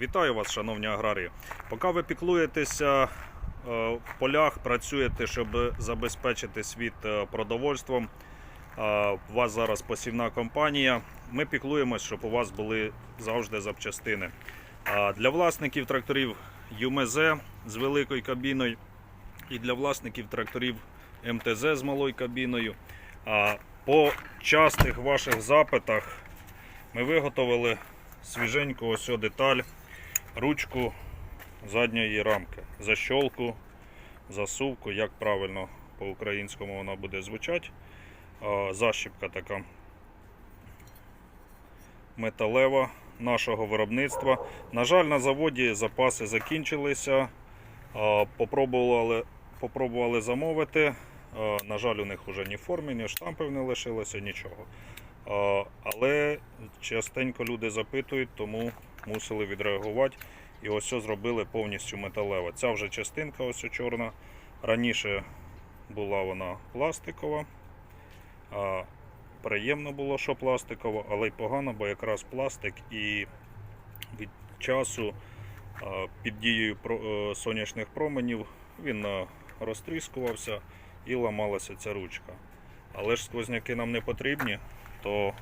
Вітаю вас, шановні аграрії. Поки ви піклуєтеся е, в полях, працюєте, щоб забезпечити світ е, продовольством. У вас зараз посівна компанія. Ми піклуємось, щоб у вас були завжди запчастини. Для власників тракторів ЮМЗ з великою кабіною і для власників тракторів МТЗ з малою кабіною. По частих ваших запитах ми виготовили свіженьку ось деталь, ручку задньої рамки, защолку, засувку, як правильно по-українському вона буде звучати. Защіпка така металева нашого виробництва. На жаль, на заводі запаси закінчилися. Попробували, попробували замовити. На жаль, у них вже ні форми, ні штампів не лишилося, нічого. Але частенько люди запитують, тому мусили відреагувати. І ось це зробили повністю металева. Ця вже частинка ось чорна. Раніше була вона пластикова. А, Приємно було, що пластикова, але й погано, бо якраз пластик і від часу під дією е, сонячних променів він розтріскувався і ламалася ця ручка. Але ж сквозняки нам не потрібні, то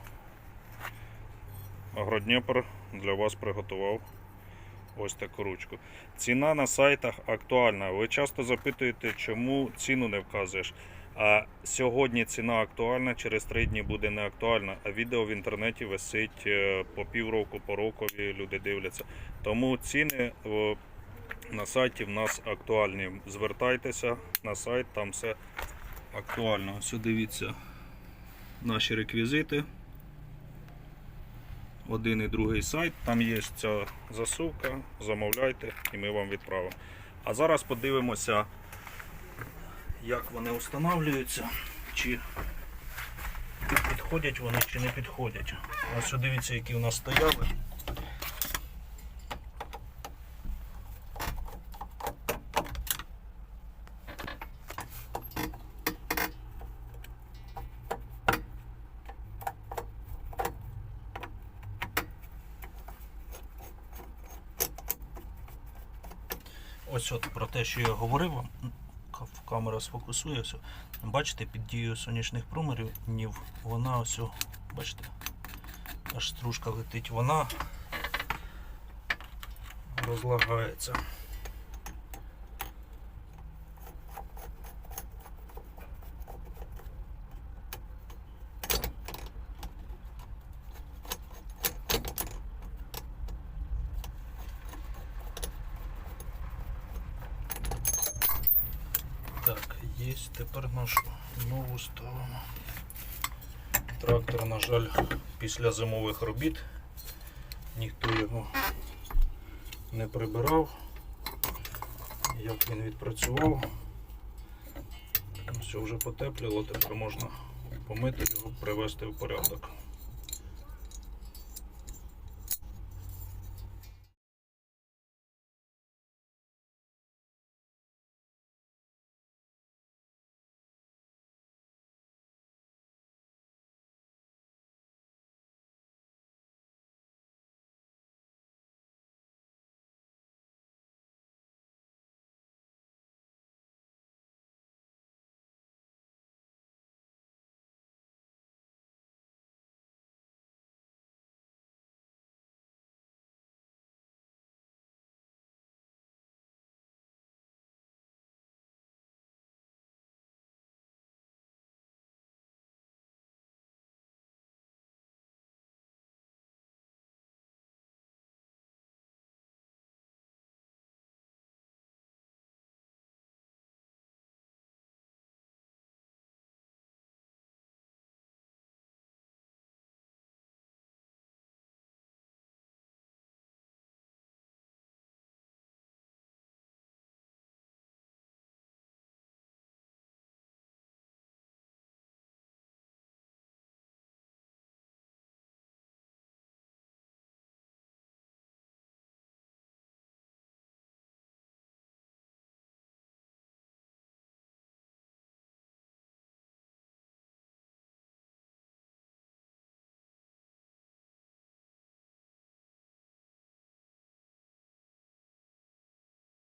Агродніпр для вас приготував ось таку ручку. Ціна на сайтах актуальна. Ви часто запитуєте, чому ціну не вказуєш. А сьогодні ціна актуальна, через три дні буде не актуальна, а відео в інтернеті висить е, по півроку, по рокові люди дивляться. Тому ціни на сайті в нас актуальні. Звертайтеся на сайт, там все актуально. Ось дивіться наші реквізити. Один і другий сайт, там є ця засувка, замовляйте і ми вам відправимо. А зараз подивимося, як вони встановлюються, чи підходять вони, чи не підходять. Ось дивіться, які у нас стояли. Ось от про те, що я говорив вам, камера сфокусує все. Бачите, під дією сонячних промерів вона ось, бачите, аж стружка летить, вона розлагається. Є тепер нашу нову ставимо. Трактор, на жаль, після зимових робіт ніхто його не прибирав. Як він відпрацював. Все вже потепліло, тепер можна помити його, привести в порядок.